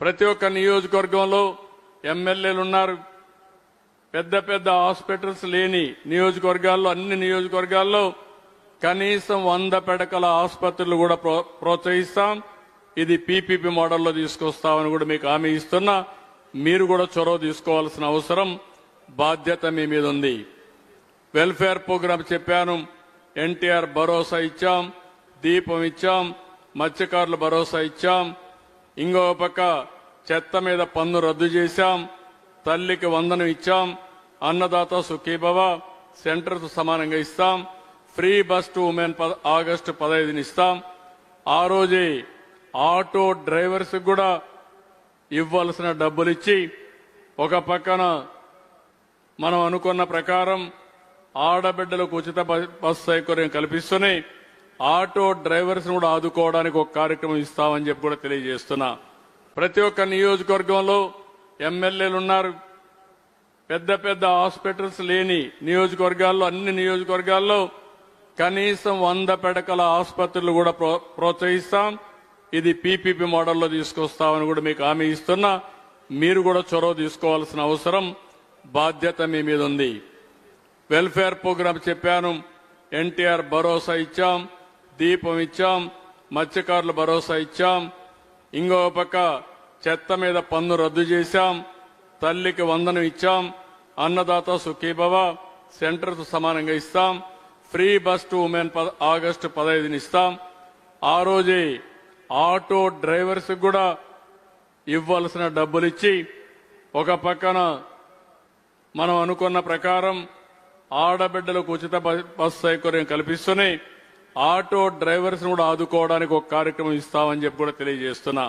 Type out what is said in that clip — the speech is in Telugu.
ప్రతి ఒక్క నియోజకవర్గంలో ఎమ్మెల్యేలు ఉన్నారు. పెద్ద పెద్ద హాస్పిటల్స్ లేని నియోజకవర్గాల్లో అన్ని నియోజకవర్గాల్లో కనీసం వంద పెడకల ఆసుపత్రులు కూడా ప్రో- ప్రోత్సహిస్తాం. ఇది పీపీపీ మోడల్లో తీసుకొస్తామని కూడా మీకు హామీ ఇస్తున్నా. మీరు కూడా చొరవ తీసుకోవాల్సిన అవసరం బాధ్యత మీ మీద ఉంది. వెల్ఫేర్ ప్రోగ్రామ్ చెప్పాను. ఎన్టీఆర్ భరోసా ఇచ్చాం దీపం ఇచ్చాం మత్స్యకారుల భరోసా ఇచ్చాం. ఇంకో పక్క చెత్త మీద పన్ను రద్దు చేశాం తల్లికి వందనం ఇచ్చాం అన్నదాత సుఖీభవ సెంటర్తో సమానంగా ఇస్తాం free bus to women August పదహైదుని ఇస్తాం. ఆ రోజే ఆటో డ్రైవర్స్ కూడా ఇవ్వాల్సిన డబ్బులు ఇచ్చి ఒక పక్కన మనం అనుకున్న ప్రకారం ఆడబిడ్డలకు ఉచిత బస్ సౌకర్యం కల్పిస్తూనే ఆటో డ్రైవర్స్ కూడా ఆదుకోవడానికి ఒక కార్యక్రమం ఇస్తామని చెప్పి కూడా తెలియజేస్తున్నా. ప్రతి ఒక్క నియోజకవర్గంలో ఎమ్మెల్యేలు ఉన్నారు. పెద్ద పెద్ద హాస్పిటల్స్ లేని నియోజకవర్గాల్లో అన్ని నియోజకవర్గాల్లో కనీసం వంద పెడకల ఆసుపత్రులు కూడా ప్రో- ప్రోత్సహిస్తాం. ఇది పీపీపీ మోడల్లో తీసుకొస్తామని కూడా మీకు హామీ ఇస్తున్నా. మీరు కూడా చొరవ తీసుకోవాల్సిన అవసరం బాధ్యత మీ మీద ఉంది. వెల్ఫేర్ ప్రోగ్రామ్ చెప్పాను. ఎన్టీఆర్ భరోసా ఇచ్చాం. దీపం ఇచ్చాం మత్స్యకారుల భరోసా ఇచ్చాం ఇంకో పక్క చెత్త మీద పన్ను రద్దు చేశాం తల్లికి వందనం ఇచ్చాం అన్నదాత సుఖీభవ సెంటర్తో సమానంగా ఇస్తాం free bus to women August పదహైదుని ఇస్తాం. ఆ రోజే ఆటో డ్రైవర్స్ కూడా ఇవ్వాల్సిన డబ్బులు ఇచ్చి ఒక పక్కన మనం అనుకున్న ప్రకారం ఆడబిడ్డలకు ఉచిత బస్ సౌకర్యం కల్పిస్తున్నాయి. ఆటో డ్రైవర్స్ కూడా ఆదుకోవడానికి ఒక కార్యక్రమం ఇస్తామని చెప్పి కూడా తెలియజేస్తున్నా.